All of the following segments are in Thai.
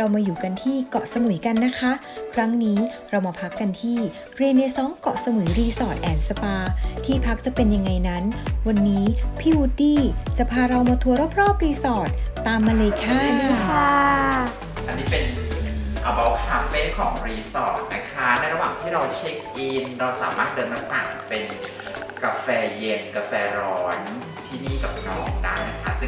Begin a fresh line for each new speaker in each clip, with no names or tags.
เรามาอยู่กันที่เกาะสมุยกันนะคะ ครั้งนี้เรามาพักกันที่เรเนซองเกาะสมุยรีสอร์ทแอนด์สปา ที่พักจะเป็นยังไงนั้น วันนี้พี่วูดดี้จะพาเรามาทัวร์รอบๆรีสอร์ทตามมาเลยค่ะ
ค่ะ
อันนี้เป็น about cafe ของรีสอร์ทนะคะ ในระหว่างที่เราเช็คอิน เราสามารถเดินมาสั่งเป็นกาแฟเย็น กาแฟร้อนที่นี่กับน้องได้นะ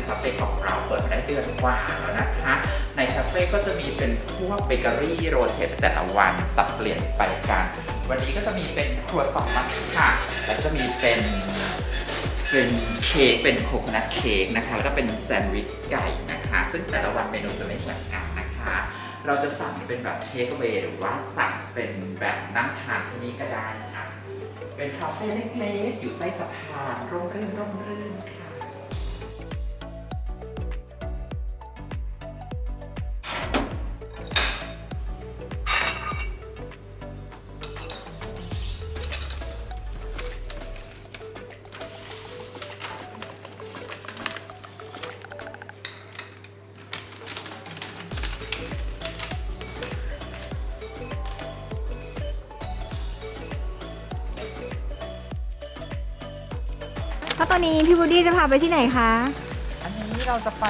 คาเฟ่ของเราเปิดมาได้เดือนกว่าแล้วนะคะ ในคาเฟ่ก็จะมีเป็นพวกเบเกอรี่โรเชตแต่ละวันสับเปลี่ยนไปกัน วันนี้ก็จะมีเป็นครัวซองมัทฉะแล้วก็มีเป็นเป็นเค้กเป็นโคโคนัทเค้กนะคะ แล้วก็เป็นแซนด์วิชไก่นะคะ ซึ่งแต่ละวันเมนูจะไม่เหมือนกันนะคะ เราจะสั่งเป็นแบบเทคเวหรือว่าสั่งเป็นแบบนั่งทานที่นี่ก็ได้ค่ะ เป็นคาเฟ่เล็กๆอยู่ใต้สะพานร่มรื่นร่มรื่นค่ะ
ตอนนี้พี่บูดดี้จะพาไปที่ไหนคะ
อันนี้เราจะไป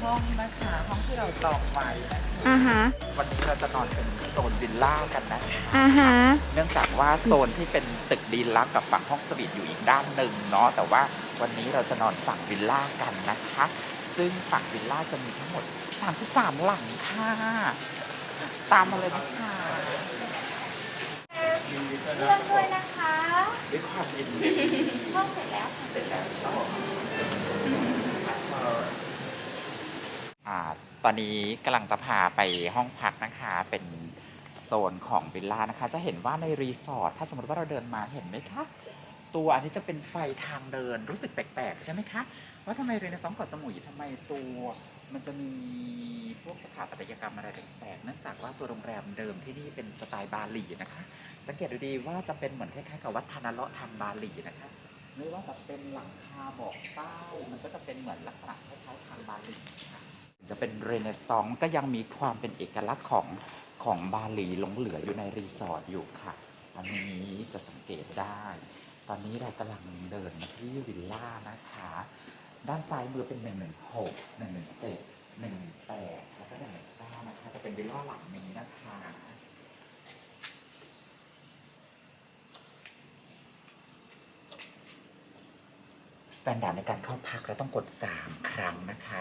ห้องนะคะห้องที่เราจองไว้นะคะ
อ่าฮะ
วันนี้เราจะนอนเป็นโซนวิลล่ากันนะคะ
อ่าฮะ
เนื่องจากว่าโซนที่เป็นตึกดีลักซ์กับฝั่งห้องสวีทอยู่อีกด้านหนึ่งเนาะแต่ว่าวันนี้เราจะนอนฝั่งวิลล่ากันนะคะ ซึ่งฝั่งวิลล่าจะมีทั้งหมด 33 หลังค่ะ ตามมาเลยนะคะ
เรื่องด้วยนะคะ
ด้วยความยินดี
ห้องเสร็จแล้ว
เสร็จแล้วชอบอ่าตอนนี้กำลังจะพาไปห้องพักนะคะ เป็นโซนของวิลล่านะคะ จะเห็นว่าในรีสอร์ทถ้าสมมติว่าเราเดินมาเห็นไหมคะ ตัวอันนี้จะเป็นไฟทางเดินรู้สึกแปลกๆ ใช่ไหมคะ ว่าทำไมเรเนซองส์เกาะสมุยทำไมตัวมันจะมีพวกสถาปัตยกรรมอะไรแปลกๆเนื่องจากว่าตัวโรงแรมเดิมที่นี่เป็นสไตล์บาหลีนะคะสังเกตดูดีว่าจะเป็นเหมือนคล้ายๆกับวัฒนเลาะทางบาหลีนะคะไม่ว่าจะเป็นหลังคาบอกเต้ามันก็จะเป็นเหมือนลักษณะคล้ายๆทางบาหลีค่ะจะเป็นเรเนซองส์ก็ยังมีความเป็นเอกลักษณ์ของของบาหลีหลงเหลืออยู่ในรีสอร์ทอยู่ค่ะ อันนี้จะสังเกตได้ ตอนนี้เรากำลังเดินมาที่วิลล่านะคะ ด้านซ้ายมือเป็น116 117 118แปดแล้วก็119นะคะจะเป็นวิลล่าหลังนี้นะคะสแตนดาร์ดในการเข้าพักเราต้องกด 3 ครั้งนะคะ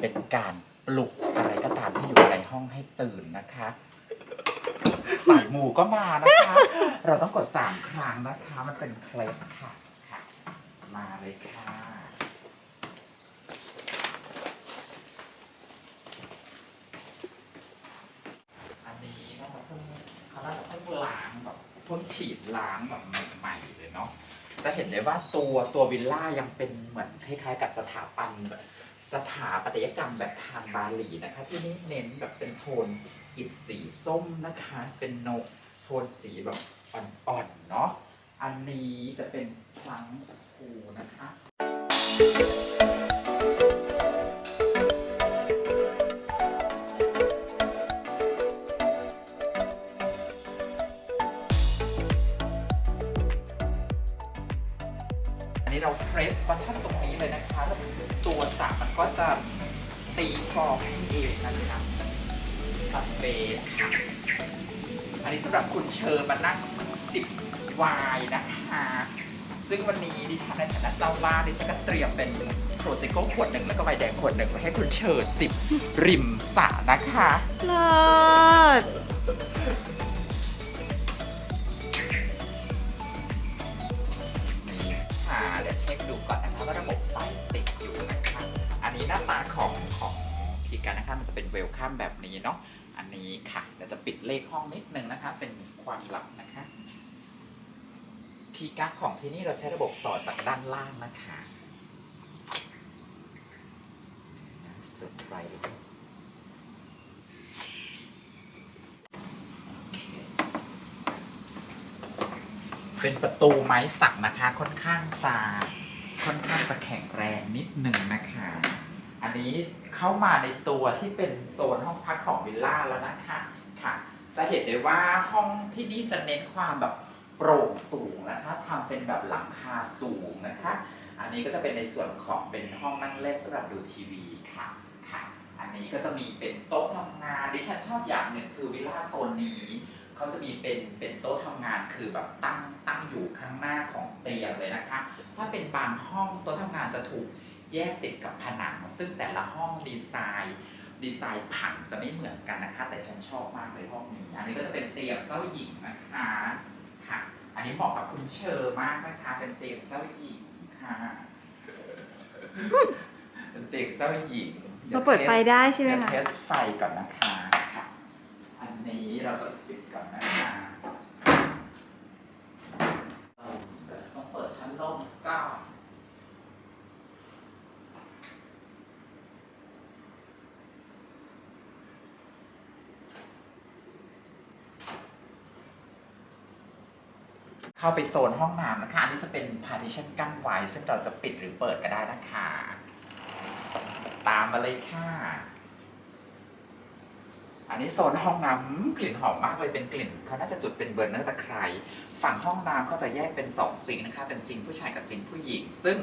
เป็นการปลุกอะไรก็ตามที่อยู่ในห้องให้ตื่นนะคะสายหมูก็มานะคะ เราต้องกด 3 ครั้งนะคะ มันเป็นเคล็ดค่ะ มาเลยค่ะ อันนี้น่าจะเพิ่งเขาน่าจะเพิ่งล้างแบบเพิ่ง ฉีดล้างแบบใหม่ๆเลยเนาะจะเห็นได้ว่าตัวตัววิลล่ายังเป็นเหมือนคล้ายๆกับสถาปันแบบสถาปัตยกรรมแบบทางบาหลีนะคะที่นี่เน้นแบบเป็นโทนอิฐสีส้มนะคะ เป็นโนโทนสีแบบอ่อนๆเนาะอันนี้จะเป็นพลังสคูนะคะ ก็จะตีฟองเองนะคะสเปรย์ค่ะอันนี้สำหรับคุณเชอร์มานั่งจิบไวน์นะคะซึ่งวันนี้ดิฉันในฐานะเจ้าล่าดิฉันก็เตรียมเป็นโปรเซโก้ขวดหนึ่งแล้วก็ไวน์แดงขวดหนึ่งไว้ให้คุณเชอร์จิบริมสระนะคะ
เลิศ
นี่ค่ะเดี๋ยวเช็คดูก่อนนะคะว่าระบบ จะเป็นเวลคัมแบบนี้เนาะอันนี้ค่ะเดี๋ยวจะปิดเลขห้องนิดนึงนะคะ เป็นความลับนะคะคีย์การ์ดของที่นี่เราใช้ระบบสอดจากด้านล่างนะคะสุดไรเลยโอเคเป็นประตูไม้สักนะคะ ค่อนข้างจะค่อนข้างจะแข็งแรงนิดหนึ่งนะคะ อันนี้ เข้ามาในตัวที่เป็นโซนห้องพักของวิลล่าแล้วนะคะค่ะ จะเห็นได้ว่าห้องที่นี่จะเน้นความแบบโปร่งสูงนะคะทำเป็นแบบหลังคาสูงนะคะ อันนี้ก็จะเป็นในส่วนของเป็นห้องนั่งเล่นสำหรับดูทีวีค่ะค่ะ อันนี้ก็จะมีเป็นโต๊ะทำงานดิฉันชอบอย่างหนึ่งคือวิลล่าโซนนี้เขาจะมีเป็นเป็นโต๊ะทำงานคือแบบตั้งตั้งอยู่ข้างหน้าของเตียงเลยนะคะ ถ้าเป็นบางห้องโต๊ะทำงานจะถูก แยกติดกับผนัง ซึ่งแต่ละห้องดีไซน์ดีไซน์ผังจะไม่เหมือนกันนะคะ แต่ฉันชอบมากเลยห้องนี้ อันนี้ก็จะเป็นเตียงเจ้าหญิงนะคะค่ะ อันนี้เหมาะกับคุณเชอร์มากนะคะ เป็นเตียงเจ้าหญิงค่ะ เป็นเตียงเจ้าหญิง
เราเปิดไฟได้ใช่ไหม
เดี๋ยว
คะ
เทสไฟก่อนนะคะค่ะ อันนี้เราจะปิดก่อนนะคะเออเดี๋ยวต้องเปิดชั้นล่มก็ เข้าไปโซนห้องน้ำนะคะ อันนี้จะเป็น partition กั้นไว้ ซึ่งเราจะปิดหรือเปิดก็ได้นะคะ ตามมาเลยค่ะ อันนี้โซนห้องน้ำกลิ่นหอมมากเลยเป็นกลิ่นเขาน่าจะจุดเป็นเบอร์เนอร์ตะไคร้ฝั่งห้องน้ำก็จะแยกเป็น 2 ซิงค์นะคะ เป็นซิงค์ผู้ชายกับซิงค์ผู้หญิง ซึ่ง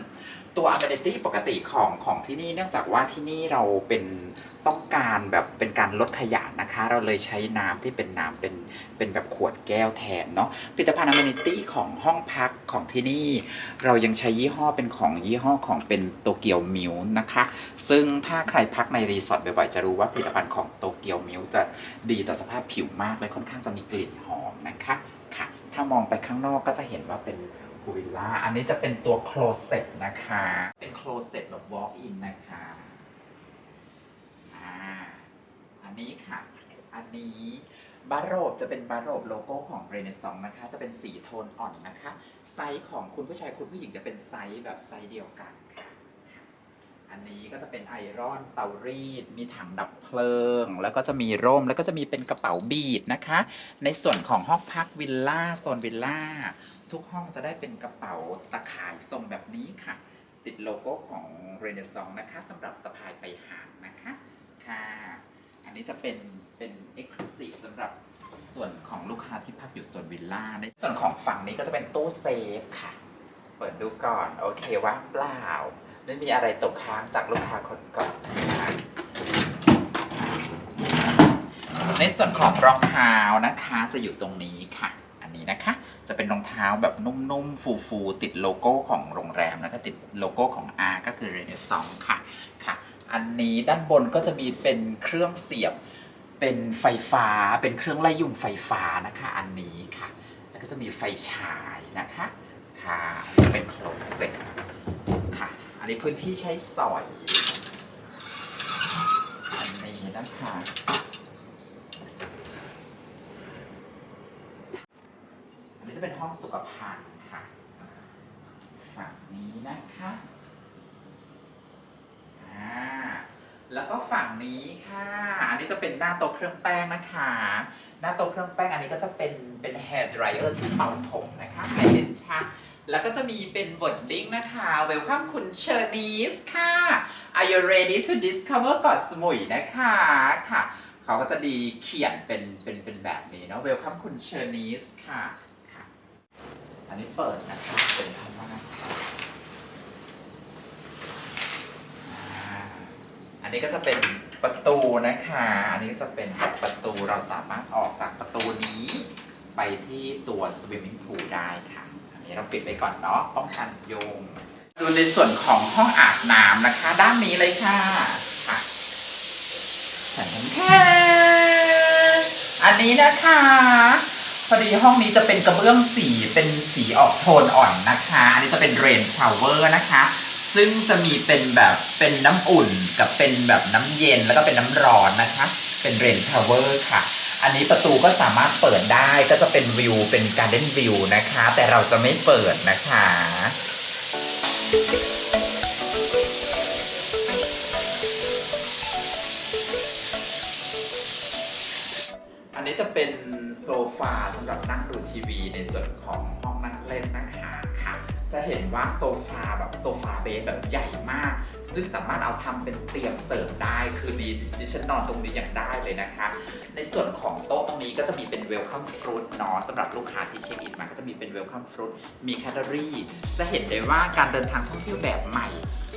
ตัว amenity ปกติของของที่นี่เนื่องจากว่าที่นี่เราเป็นต้องการแบบเป็นการลดขยะ นะคะ เราเลยใช้น้ำที่เป็นน้ำเป็นเป็นแบบขวดแก้วแทนเนาะผลิตภัณฑ์ amenity ของห้องพักของที่นี่ เรายังใช้ยี่ห้อเป็นของยี่ห้อของเป็นโตเกียวมิวนะคะ ซึ่งถ้าใครพักในรีสอร์ทบ่อยๆจะรู้ว่าผลิตภัณฑ์ของโตเกียวมิวจะดีต่อสภาพผิวมากและค่อนข้างจะมีกลิ่นหอมนะคะค่ะ ถ้ามองไปข้างนอกก็จะเห็นว่าเป็นพูวิลล่าอันนี้จะเป็นตัวโคลเซ็ตนะคะ เป็นโคลเซ็ตแบบ walk in นะคะ อ่า อันนี้ค่ะ อันนี้บาโรบจะเป็นบาโรบโลโก้ของเรเนซองนะคะ จะเป็นสีโทนอ่อนนะคะ ไซส์ของคุณผู้ชายคุณผู้หญิงจะเป็นไซส์แบบไซส์เดียวกันค่ะ อันนี้ก็จะเป็นไอรอนเตารีด มีถังดับเพลิง แล้วก็จะมีร่ม แล้วก็จะมีเป็นกระเป๋าบีดนะคะ ในส่วนของห้องพักวิลล่าโซนวิลล่าทุกห้องจะได้เป็นกระเป๋าตะข่ายทรงแบบนี้ค่ะ ติดโลโก้ของเรเนซองนะคะสำหรับสะพายไปหางนะคะค่ะ อันนี้จะเป็นเป็นเอ็กซ์คลูซีฟสำหรับส่วนของลูกค้าที่พักอยู่โซนวิลล่าในส่วนของฝั่งนี้ก็จะเป็นตู้เซฟค่ะ เปิดดูก่อน โอเคว่างเปล่า ไม่มีอะไรตกค้างจากลูกค้าคนก่อนนะคะในส่วนของรองเท้านะคะจะอยู่ตรงนี้ค่ะ อันนี้นะคะ จะเป็นรองเท้าแบบนุ่มๆ ฟูๆ ติดโลโก้ของโรงแรมแล้วก็ติดโลโก้ของ R ก็คือ Renaissance ค่ะค่ะ อันนี้ด้านบนก็จะมีเป็นเครื่องเสียบเป็นไฟฟ้าเป็นเครื่องไล่ยุงไฟฟ้านะคะ อันนี้ค่ะ แล้วก็จะมีไฟฉายนะคะค่ะจะเป็นโคลเซ็ตค่ะ อันนี้พื้นที่ใช้สอย อันนี้นะคะอันนี้จะเป็นห้องสุขภัณฑ์ค่ะ ฝั่งนี้นะคะ อ่า แล้วก็ฝั่งนี้ค่ะ อันนี้จะเป็นหน้าโต๊ะเครื่องแป้งนะคะ หน้าโต๊ะเครื่องแป้งอันนี้ก็จะเป็นเป็น hair dryer ที่เป่าผมนะคะไฮเลนชักแล้วก็จะมีเป็นบทดิ้งนะคะ Welcome คุณเชอร์นีสค่ะ Are you ready to discover เกาะสมุยนะคะค่ะ เขาก็จะดีเขียนเป็นเป็นเป็นแบบนี้เนาะ Welcome คุณเชอร์นีสค่ะค่ะ อันนี้เปิดนะคะเป็นธรรมะอ่าอั นนี้ก็จะเป็นประตูนะคะ อันนี้ก็จะเป็นประตูเราสามารถออกจากประตูนี้ ไปที่ตัว swimming pool ได้ค่ะ อันนี้เราปิดไปก่อนเนาะป้องกันยงดูในส่วนของห้องอาบน้ำนะคะ ด้านนี้เลยค่ะแผ่นแค่อันนี้นะคะพอดีห้องนี้จะเป็นกระเบื้องสีเป็นสีออกโทนอ่อนนะคะ อันนี้จะเป็นเรนชาวเวอร์นะคะ ซึ่งจะมีเป็นแบบเป็นน้ำอุ่นกับเป็นแบบน้ำเย็นแล้วก็เป็นน้ำร้อนนะคะ เป็นเรนชาวเวอร์ค่ะ อันนี้ประตูก็สามารถเปิดได้ก็จะเป็นวิวเป็นการ์เด้นวิวนะคะ แต่เราจะไม่เปิดนะคะอันนี้จะเป็นโซฟาสำหรับนั่งดูทีวีในส่วนของห้องนั่งเล่นนะคะค่ะ จะเห็นว่าโซฟาแบบโซฟาเบสแบบใหญ่มาก ซึ่งสามารถเอาทำเป็นเตียงเสริมได้ คือดีดิฉันนอนตรงนี้อยังได้เลยนะคะ ในส่วนของโต๊ะตรงนี้ก็จะมีเป็นเวลคัมฟรุตเนาะสำหรับลูกค้าที่เช็คอินมาก็จะมีเป็นเวลคัมฟรุตมีแคตตารีจะเห็นได้ว่าการเดินทางท่องเที่ยวแบบใหม่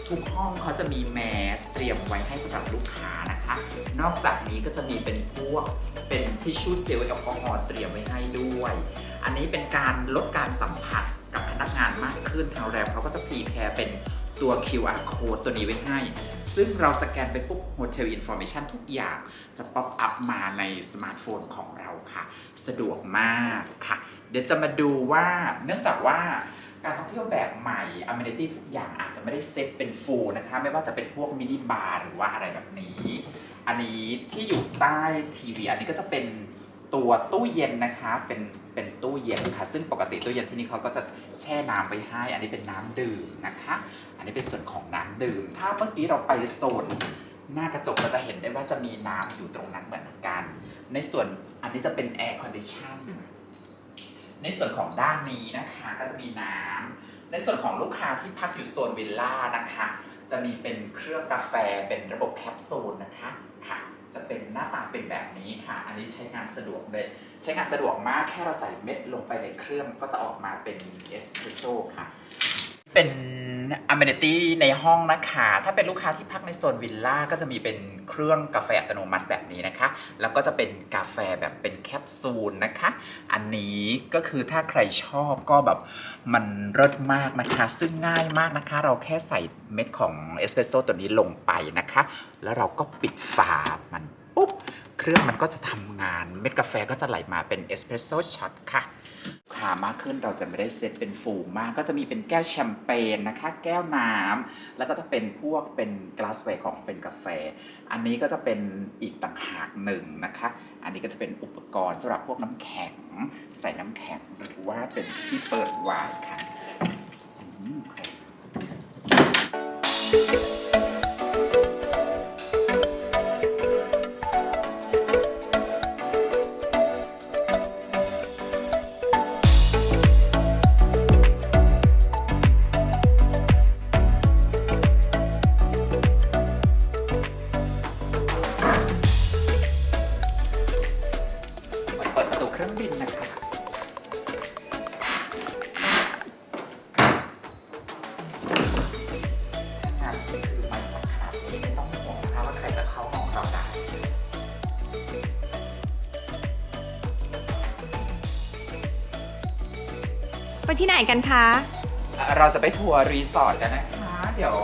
ทุกห้องเขาจะมีแมสเตรียมไว้ให้สำหรับลูกค้านะคะ นอกจากนี้ก็จะมีเป็นพวกเป็นทิชชู่เจลแอลกอฮอล์เตรียมไว้ให้ด้วย อันนี้เป็นการลดการสัมผัส นักงานมากขึ้นทางโรงแรมเขาก็จะพรีแพร์เป็นตัว QR code ตัวนี้ไว้ให้ ซึ่งเราสแกนไปปุ๊บ Hotel Information ทุกอย่างจะป๊อปอัพมาในสมาร์ทโฟนของเราค่ะ สะดวกมากค่ะ เดี๋ยวจะมาดูว่าเนื่องจากว่าการท่องเที่ยวแบบใหม่ Amenity ทุกอย่างอาจจะไม่ได้เซตเป็นฟูลนะคะ ไม่ว่าจะเป็นพวกมินิบาร์หรือว่าอะไรแบบนี้ อันนี้ที่อยู่ใต้ทีวี อันนี้ก็จะเป็นตัวตู้เย็นนะคะ เป็น เป็นตู้เย็นค่ะ ซึ่งปกติตู้เย็นที่นี่เขาก็จะแช่น้ำไว้ให้ อันนี้เป็นน้ำดื่มนะคะ อันนี้เป็นส่วนของน้ำดื่ม ถ้าเมื่อกี้เราไปโซนหน้ากระจกเราจะเห็นได้ว่าจะมีน้ำอยู่ตรงนั้นเหมือนกัน ในส่วนอันนี้จะเป็นแอร์คอนดิชันในส่วนของด้านนี้นะคะก็จะมีน้ำ ในส่วนของลูกค้าที่พักอยู่โซนวิลล่านะคะ จะมีเป็นเครื่องกาแฟเป็นระบบแคปซูลนะคะค่ะ จะเป็นหน้าตาเป็นแบบนี้ค่ะ อันนี้ใช้งานสะดวกเลย ใช้งานสะดวกมากแค่เราใส่เม็ดลงไปในเครื่องก็จะออกมาเป็นเอสเปรสโซ่ค่ะ เป็น amenity ในห้องนะคะ ถ้าเป็นลูกค้าที่พักในโซนวิลล่าก็จะมีเป็นเครื่องกาแฟอัตโนมัติแบบนี้นะคะ แล้วก็จะเป็นกาแฟแบบเป็นแคปซูลนะคะ อันนี้ก็คือถ้าใครชอบก็แบบมันเลิศมากนะคะ ซึ่งง่ายมากนะคะ เราแค่ใส่เม็ดของเอสเปรสโซ่ตัวนี้ลงไปนะคะ แล้วเราก็ปิดฝามันปุ๊บ เครื่องมันก็จะทำงาน เม็ดกาแฟก็จะไหลมาเป็นเอสเปรสโซ่ช็อตค่ะ ขามากขึ้นเราจะไม่ได้เซตเป็นฝูงมาก ก็จะมีเป็นแก้วแชมเปญนะคะ แก้วน้ำแล้วก็จะเป็นพวกเป็นกลาสแวของเป็นกาแฟ อันนี้ก็จะเป็นอีกต่างหากหนึ่งนะคะ อันนี้ก็จะเป็นอุปกรณ์สำหรับพวกน้ำแข็ง ใส่น้ำแข็งหรือว่าเป็นที่เปิดไวน์ค่ะ
ที่ไหนกันคะ
อะเราจะไปทัวร์รีสอร์ทกันนะคะ เดี๋ยว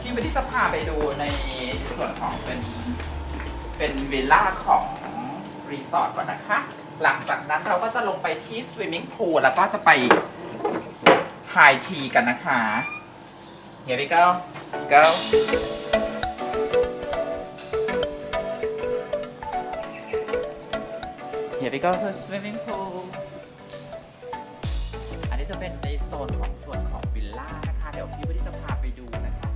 พี่วิทย์จะพาไปดูในส่วนของเป็นเป็นวิลล่าของรีสอร์ทก่อนนะคะ หลังจากนั้นเราก็จะลงไปที่สวิมมิ่งพูลแล้วก็จะไปไฮทีกันนะคะ Here we go go Here we go to swimming pool โซนของส่วนของวิลล่านะคะ เดี๋ยวพี่วันนี้จะพาไปดูนะคะ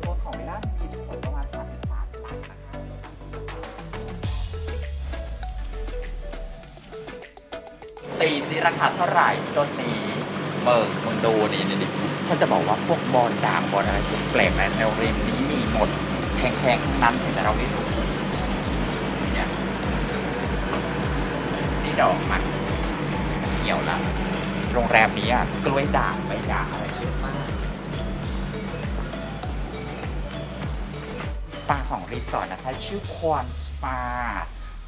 โซนของวิลล่ามีทั้งหมดประมาณ 33หลังนะคะ ตีซิราคาเท่าไหร่ต้นนี้เบิกมึงดูนี่นี่นี่ฉันจะบอกว่าพวกบอลด่างบอลอะไรพวกแปลกในแนวเรมนี้มีหมดแพงๆทั้งนั้นแต่เราไม่รู้เนี่ยนี่ดอกมัน โรงแรมนี้อะกล้วยด่างใบด่างอะไรเยอะมาก สปาของรีสอร์ทนะคะ ชื่อควอนสปา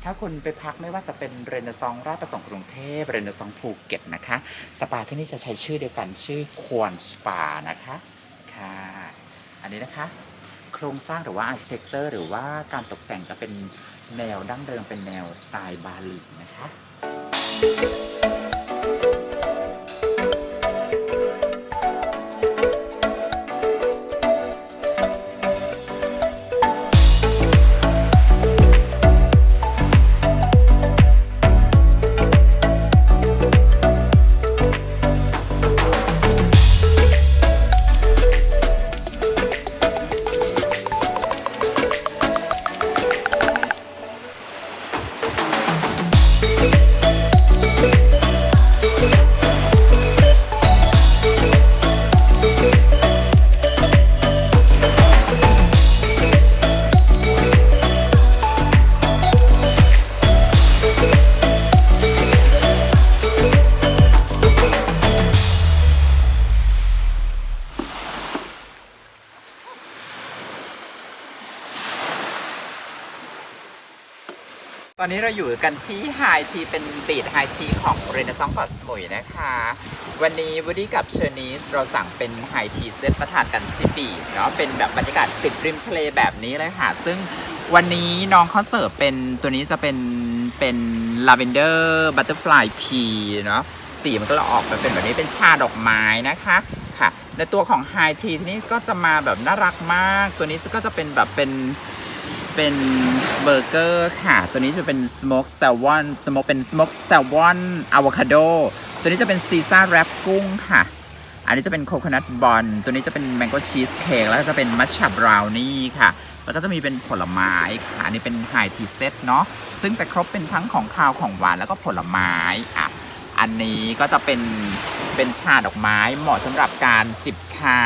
ถ้าคุณไปพักไม่ว่าจะเป็นเรเนซองราชประสงค์กรุงเทพเรเนซองภูเก็ตนะคะ สปาที่นี่จะใช้ชื่อเดียวกันชื่อควอนสปานะคะค่ะ อันนี้นะคะโครงสร้างหรือว่าอาร์เคเต็กเจอร์หรือว่าการตกแต่งจะเป็นแนวดั้งเดิมเป็นแนวสไตล์บาหลีนะคะ อนนี้เราอยู่กันที่ไฮทีเป็นบีดไฮทีของเรเนซองเกาะสมุยนะคะ วันนี้วูดี้กับเชอร์นีสเราสั่งเป็นไฮทีเซตมาทานกันที่บีดเนาะเป็นแบบบรรยากาศติดริมทะเลแบบนี้เลยค่ะ ซึ่งวันนี้น้องเขาเสิร์ฟเป็นตัวนี้จะเป็นเป็นลาเวนเดอร์บัตเตอร์ฟลายพีเนาะสีมันก็เลยออกมาเป็นแบบนี้เป็นชาดอกไม้นะคะค่ะ ในตัวของไฮทีทีนี้ก็จะมาแบบน่ารักมาก ตัวนี้ก็จะเป็นแบบเป็น เป็นเบอร์เกอร์ค่ะ ตัวนี้จะเป็นสโมกแซลมอนสโมกเป็นสโมกแซลมอนอะโวคาโด ตัวนี้จะเป็นซีซ่าแรปกุ้งค่ะ อันนี้จะเป็นโค c o นัทบอลตัวนี้จะเป็นแมงโก้ชีสเค้กแล้วก็จะเป็นมัชชับบราวนี่ค่ะ แล้วก็จะมีเป็นผลไม้ค่ะ อันนี้เป็นไฮทีเซตเนาะ ซึ่งจะครบเป็นทั้งของคาวของหวานแล้วก็ผลไม้อะ อันนี้ก็จะเป็นเป็นชาดอกไม้เหมาะสำหรับการจิบชา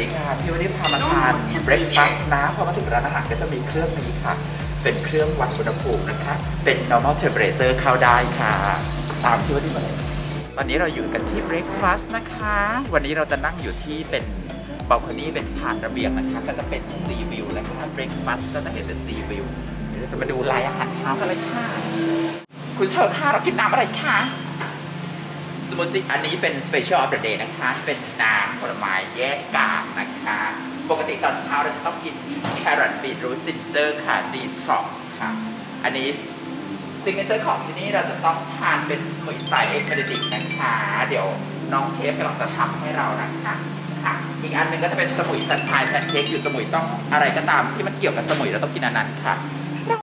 ดีค่ะพี่วันนี้พามาทานเบรคฟาสต์นะพอมาถึงร้านอาหารก็จะมีเครื่องนี้ค่ะ เป็นเครื่องวัดอุณหภูมินะคะ เป็น normal temperature เข้าได้ค่ะ ตามที่วันนี้มาเลยตอนนี้เราอยู่กันที่เบรคฟาสต์นะคะ วันนี้เราจะนั่งอยู่ที่เป็นบ a ลคอนี่เป็นชานระเบียงนะคะ ก็จะเป็นซีวิวนะคะเบรคฟาสต์ก็จะเห็นเป็นซีวิวเดี๋ยวจะมาดูรายอาหารเช้ากันเลยค่ะ คุณเชิญค่ะเรากินน้ำอะไรคะสมูทตี้อันนี้เป็น Special of the Day นะคะ เป็นน้ำผลไม้แยกกา ปกติตอนเช้าเราจะต้องกินแครอทบีทรูทจินเจอร์ค่ะดีท็อกค่ะ อันนี้ซิกเนเจอร์ของที่นี่เราจะต้องทานเป็นสมุยสไตล์เอ็กเดิกนะคะ เดี๋ยวน้องเชฟกำลังจะทำให้เรานะคะค่ะ อีกอันหนึ่งก็จะเป็นสมุยสันชายแพนเค้กอยู่สมุยต้องอะไรก็ตามที่มันเกี่ยวกับสมุยเราต้องกินอันนั้นค่ะ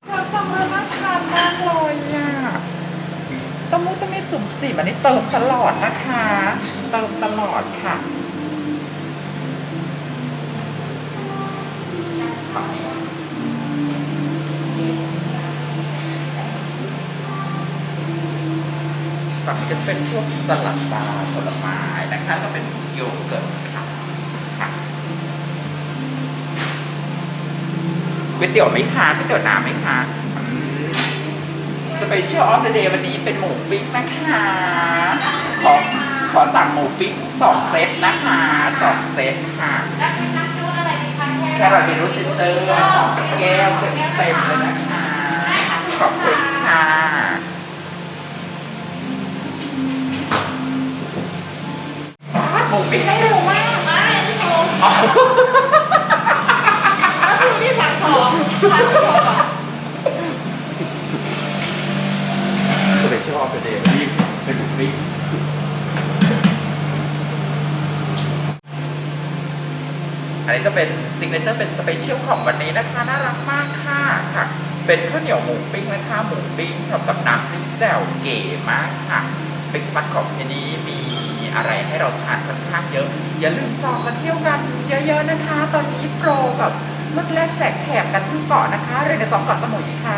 เราสั่งมาน่าทานมากเลยอะตะมูตะมิจุ่มจิ๋มอันนี้เติมตลอดนะคะ เติมตลอดค่ะ ฝั่งนี้ก็จะเป็นพวกสลัดบาร์ผลไม้นะคะก็เป็นโยเกิร์ตค่ะค่ะก๋วยเตี๋ยวไหมคะก๋วยเตี๋ยวน้ำไหมคะอืมสเปเชียลออฟเดย์วันนี้เป็นหมูปิ้งนะคะขอขอสั่งหมูปิ้งสองเซตนะคะสองเซตค่ะแครอทบีทรูทจินเจอร์สองแก้วเต็มเต็มเลยนะคะขอบคุณค่ะ หมูปิ้งได้เร็วมากอ๋อสเปเชียลออฟเดย์วันนี้เป็นหมูปิ้งอันนี้จะเป็นซิกเนเจอร์เป็นสเปเชียลของวันนี้นะคะ น่ารักมากค่ะค่ะ เป็นข้าวเหนียวหมูปิ้งนะคะหมูปิ้งกับน้ำจิ้มแจ่วเก๋มากค่ะ เป็นฟัดของที่นี้ อะไรให้เราทานค่อนข้างเยอะ อย่าลืมจองมาเที่ยวกันเยอะๆนะคะ ตอนนี้โปรแบบลดแลกแจกแถมกันที่เกาะนะคะเรือในสองเกาะสมุยค่ะ